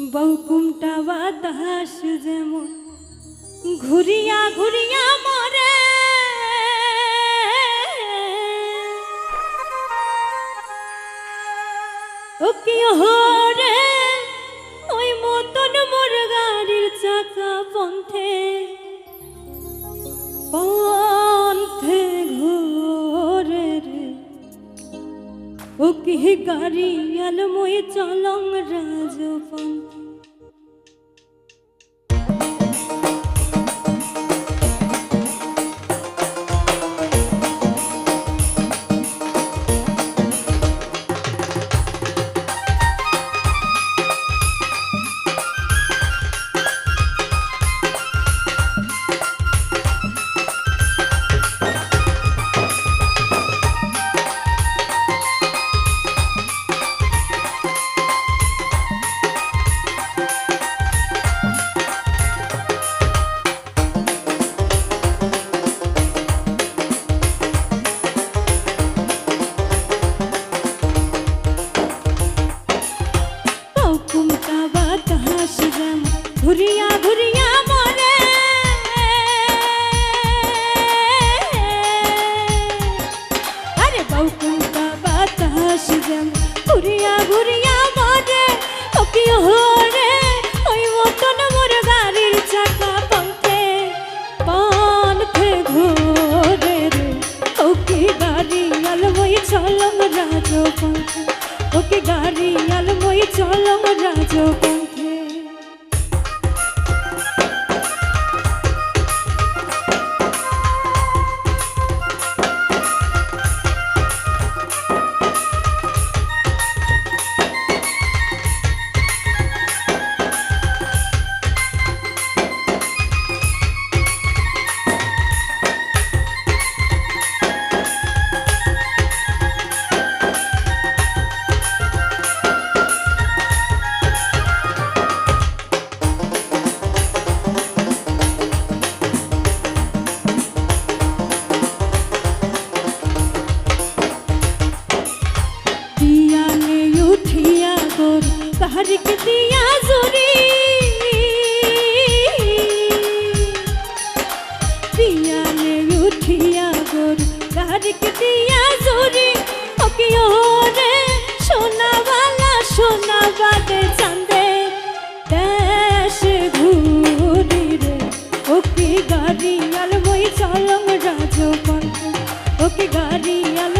বৌকুমটা বাতাস যেমন। ঘুরিয়া ঘুরিয়া মরে। ও কি হরে? কি গাড়ি আলময় চলং রাজপন্থে হরে, ওই মতন মোর গাড়ির চাকা পন্থে পন্থে ঘোরে রে ওকে গাড়ি আলমই চলম পিয়ালে তাহারিক দিয়া জুরি ওকে ওরে সোনাবালা সোনাবাদে চান্দে দেশ ঘুরি রে, ওকে গাড়ি আলমই চলম রাজপন্থে ওকে গাড়ি আলমই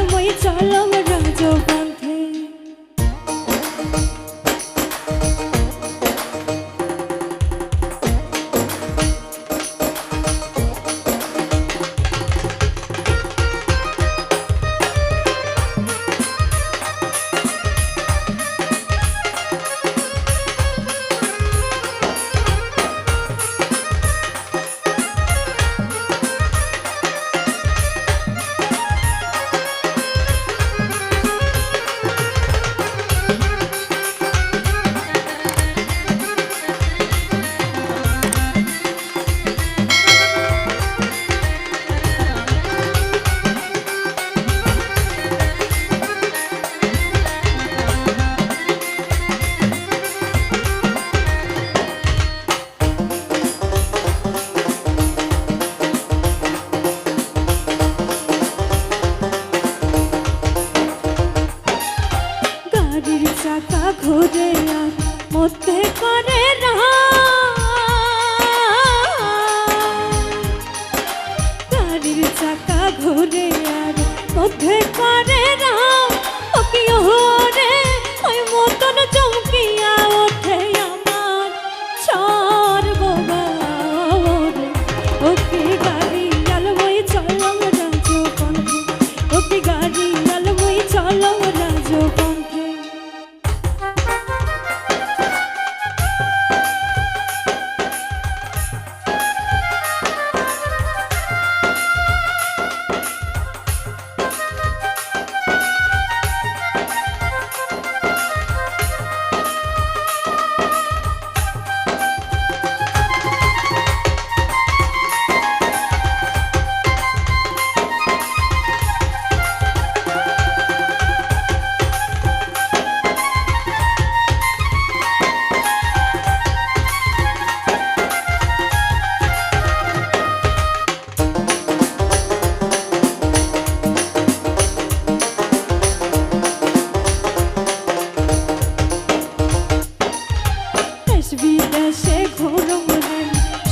আকাশে ঘোর মনে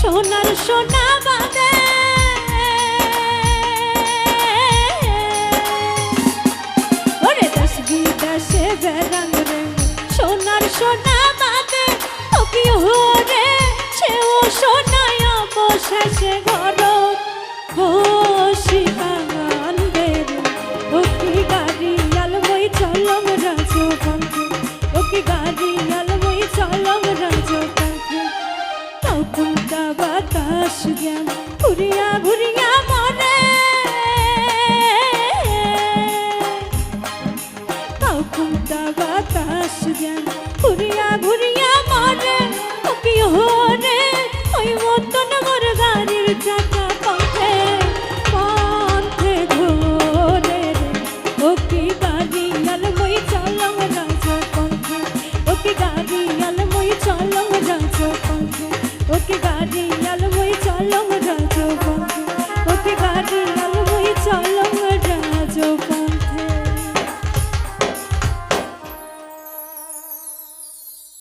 সোনার সোনা বাদে ওরে দাস বিদাসে বেড়ান রে, সোনার সোনা বাদে ও কি হরে সেও সোনায় বসেছে ঘর বসিয়া carinha louca.